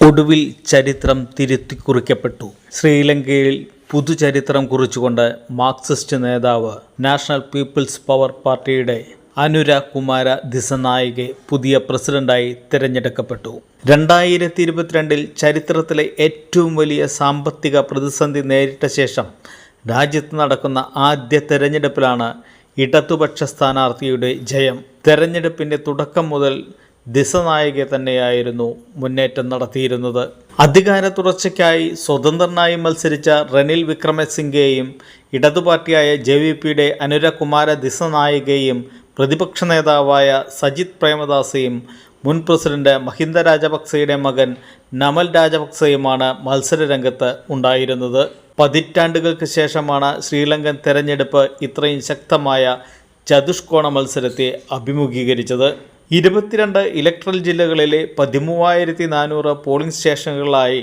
ഒടുവിൽ ചരിത്രം തിരുത്തിക്കുറിക്കപ്പെട്ടു ശ്രീലങ്കയിൽ പുതുചരിത്രം കുറിച്ചുകൊണ്ട് മാർക്സിസ്റ്റ് നേതാവ് നാഷണൽ പീപ്പിൾസ് പവർ പാർട്ടിയുടെ അനുര കുമാര ദിസനായികെ പുതിയ പ്രസിഡന്റായി തിരഞ്ഞെടുക്കപ്പെട്ടു. രണ്ടായിരത്തി ഇരുപത്തിരണ്ടിൽ ചരിത്രത്തിലെ ഏറ്റവും വലിയ സാമ്പത്തിക പ്രതിസന്ധി നേരിട്ട ശേഷം രാജ്യത്ത് നടക്കുന്ന ആദ്യ തെരഞ്ഞെടുപ്പിലാണ് ഇടതുപക്ഷ സ്ഥാനാർത്ഥിയുടെ ജയം. തെരഞ്ഞെടുപ്പിന്റെ തുടക്കം മുതൽ ദിസനായിക തന്നെയായിരുന്നു മുന്നേറ്റം നടത്തിയിരുന്നത്. അധികാര തുടർച്ചയ്ക്കായി സ്വതന്ത്രനായി മത്സരിച്ച റനിൽ വിക്രമസിംഗെയും ഇടതു പാർട്ടിയായ ജെ വി പിയുടെ അനുരകുമാര ദിസനായികയും പ്രതിപക്ഷ നേതാവായ സജിത് പ്രേമദാസയും മുൻ പ്രസിഡന്റ് മഹിന്ദ രാജപക്സെയുടെ മകൻ നമൽ രാജപക്സെയുമാണ് മത്സരരംഗത്ത് ഉണ്ടായിരുന്നത്. പതിറ്റാണ്ടുകൾക്ക് ശേഷമാണ് ശ്രീലങ്കൻ തെരഞ്ഞെടുപ്പ് ഇത്രയും ശക്തമായ ചതുഷ്കോണ മത്സരത്തെ അഭിമുഖീകരിച്ചത്. ഇരുപത്തിരണ്ട് ഇലക്ട്രൽ ജില്ലകളിലെ പതിമൂവായിരത്തി നാനൂറ് പോളിംഗ് സ്റ്റേഷനുകളിലായി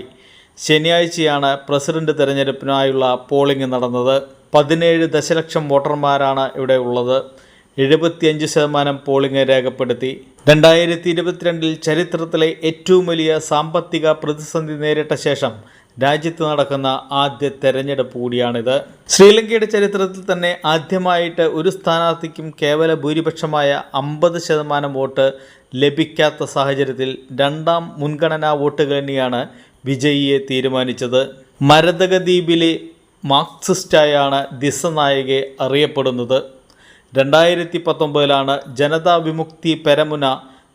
ശനിയാഴ്ചയാണ് പ്രസിഡന്റ് തെരഞ്ഞെടുപ്പിനായുള്ള പോളിംഗ് നടന്നത്. പതിനേഴ് ദശലക്ഷം വോട്ടർമാരാണ് ഇവിടെ ഉള്ളത്. എഴുപത്തിയഞ്ച് ശതമാനം പോളിംഗ് രേഖപ്പെടുത്തി. രണ്ടായിരത്തി ഇരുപത്തിരണ്ടിൽ ചരിത്രത്തിലെ ഏറ്റവും വലിയ സാമ്പത്തിക പ്രതിസന്ധി നേരിട്ട ശേഷം രാജ്യത്ത് നടക്കുന്ന ആദ്യ തെരഞ്ഞെടുപ്പ് കൂടിയാണിത്. ശ്രീലങ്കയുടെ ചരിത്രത്തിൽ തന്നെ ആദ്യമായിട്ട് ഒരു സ്ഥാനാർത്ഥിക്കും കേവല ഭൂരിപക്ഷമായ അമ്പത് ശതമാനം വോട്ട് ലഭിക്കാത്ത സാഹചര്യത്തിൽ രണ്ടാം മുൻഗണനാ വോട്ടുകൾ തന്നെയാണ് വിജയിയെ തീരുമാനിച്ചത്. മരതഗദ്വീപിലെ മാർക്സിസ്റ്റായാണ് ദിസ നായകെ അറിയപ്പെടുന്നത്. രണ്ടായിരത്തി പത്തൊമ്പതിലാണ് ജനതാ വിമുക്തി പെരമുന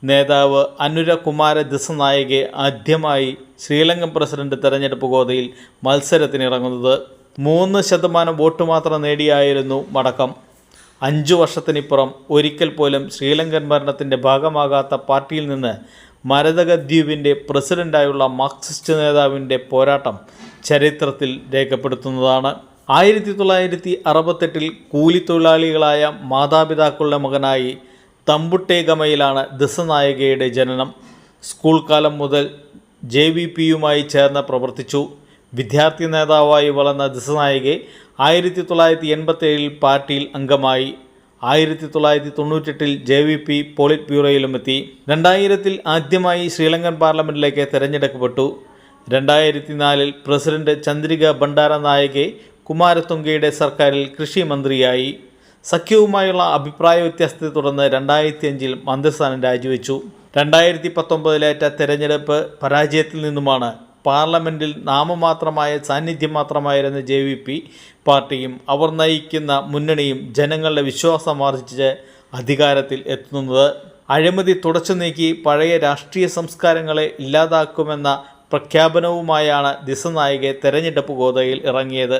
നേതാവ് അനുര കുമാര ദിസനായകെ ആദ്യമായി ശ്രീലങ്കൻ പ്രസിഡന്റ് തെരഞ്ഞെടുപ്പ് ഗോതയിൽ മത്സരത്തിനിറങ്ങുന്നത് മൂന്ന് ശതമാനം വോട്ട് മാത്രം നേടിയായിരുന്നു മടക്കം. അഞ്ചു വർഷത്തിനിപ്പുറം ഒരിക്കൽ പോലും ശ്രീലങ്കൻ ഭരണത്തിന്റെ ഭാഗമാകാത്ത പാർട്ടിയിൽ നിന്ന് മരതക ദ്വീപിന്റെ പ്രസിഡന്റായുള്ള മാർക്സിസ്റ്റ് നേതാവിന്റെ പോരാട്ടം ചരിത്രത്തിൽ രേഖപ്പെടുത്തുന്നതാണ്. ആയിരത്തി തൊള്ളായിരത്തി അറുപത്തെട്ടിൽ കൂലിത്തൊഴിലാളികളായ മാതാപിതാക്കളുടെ മകനായി തമ്പുട്ടേഗമയിലാണ് ദിസനായികയുടെ ജനനം. സ്കൂൾ കാലം മുതൽ ജെ വി പിയുമായി ചേർന്ന് പ്രവർത്തിച്ചു. വിദ്യാർത്ഥി നേതാവായി വളർന്ന ദിസനായികെ ആയിരത്തി തൊള്ളായിരത്തി എൺപത്തേഴിൽ പാർട്ടിയിൽ അംഗമായി. ആയിരത്തി തൊള്ളായിരത്തി തൊണ്ണൂറ്റെട്ടിൽ ജെ വി പി പോളിറ്റ് ബ്യൂറോയിലും എത്തി. രണ്ടായിരത്തിൽ ആദ്യമായി ശ്രീലങ്കൻ പാർലമെന്റിലേക്ക് തിരഞ്ഞെടുക്കപ്പെട്ടു. രണ്ടായിരത്തി നാലിൽ പ്രസിഡന്റ് ചന്ദ്രിക ഭണ്ഡാര നായകെ കുമാരതുംഗയുടെ സർക്കാരിൽ കൃഷി മന്ത്രിയായി. സഖ്യവുമായുള്ള അഭിപ്രായ വ്യത്യാസത്തെ തുടർന്ന് രണ്ടായിരത്തി അഞ്ചിൽ മന്ത്രിസ്ഥാനം രാജിവെച്ചു. രണ്ടായിരത്തി പത്തൊമ്പതിലേറ്റ തെരഞ്ഞെടുപ്പ് പരാജയത്തിൽ നിന്നുമാണ് പാർലമെന്റിൽ നാമമാത്രമായ സാന്നിധ്യം മാത്രമായിരുന്ന ജെ വി പി പാർട്ടിയും അവർ നയിക്കുന്ന മുന്നണിയും ജനങ്ങളുടെ വിശ്വാസം ആർജിച്ച് അധികാരത്തിൽ എത്തുന്നത്. അഴിമതി തുടച്ചു നീക്കി പഴയ രാഷ്ട്രീയ സംസ്കാരങ്ങളെ ഇല്ലാതാക്കുമെന്ന പ്രഖ്യാപനവുമായാണ് ദിസനായികെ തെരഞ്ഞെടുപ്പ് ഗോതയിൽ ഇറങ്ങിയത്.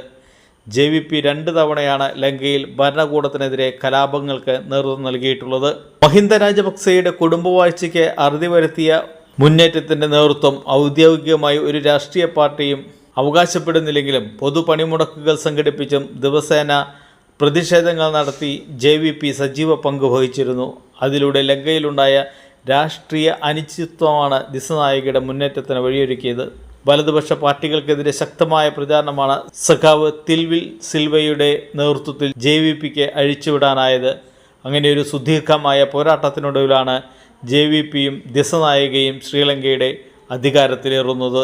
ജെ വി പി രണ്ട് തവണയാണ് ലങ്കയിൽ ഭരണകൂടത്തിനെതിരെ കലാപങ്ങൾക്ക് നേതൃത്വം നൽകിയിട്ടുള്ളത്. മഹിന്ദ രാജപക്സെയുടെ കുടുംബവാഴ്ചയ്ക്ക് അറുതി വരുത്തിയ മുന്നേറ്റത്തിന്റെ നേതൃത്വം ഔദ്യോഗികമായി ഒരു രാഷ്ട്രീയ പാർട്ടിയും അവകാശപ്പെടുന്നില്ലെങ്കിലും പൊതു പണിമുടക്കുകൾ സംഘടിപ്പിച്ചും ദിവസേന പ്രതിഷേധങ്ങൾ നടത്തി ജെ വി പി സജീവ പങ്ക് വഹിച്ചിരുന്നു. അതിലൂടെ ലങ്കയിലുണ്ടായ രാഷ്ട്രീയ അനിശ്ചിത്വമാണ് ദിസനായികയുടെ മുന്നേറ്റത്തിന് വഴിയൊരുക്കിയത്. വലതുപക്ഷ പാർട്ടികൾക്കെതിരെ ശക്തമായ പ്രചാരണമാണ് സഖാവ് തിൽവിൽ സിൽവയുടെ നേതൃത്വത്തിൽ ജെ വി പിക്ക് അഴിച്ചുവിടാനായത്. അങ്ങനെ ഒരു സുദീർഘമായ പോരാട്ടത്തിനൊടുവിലാണ് ജെ വി പിയും ദിസനായികയും ശ്രീലങ്കയുടെ അധികാരത്തിലേറുന്നത്.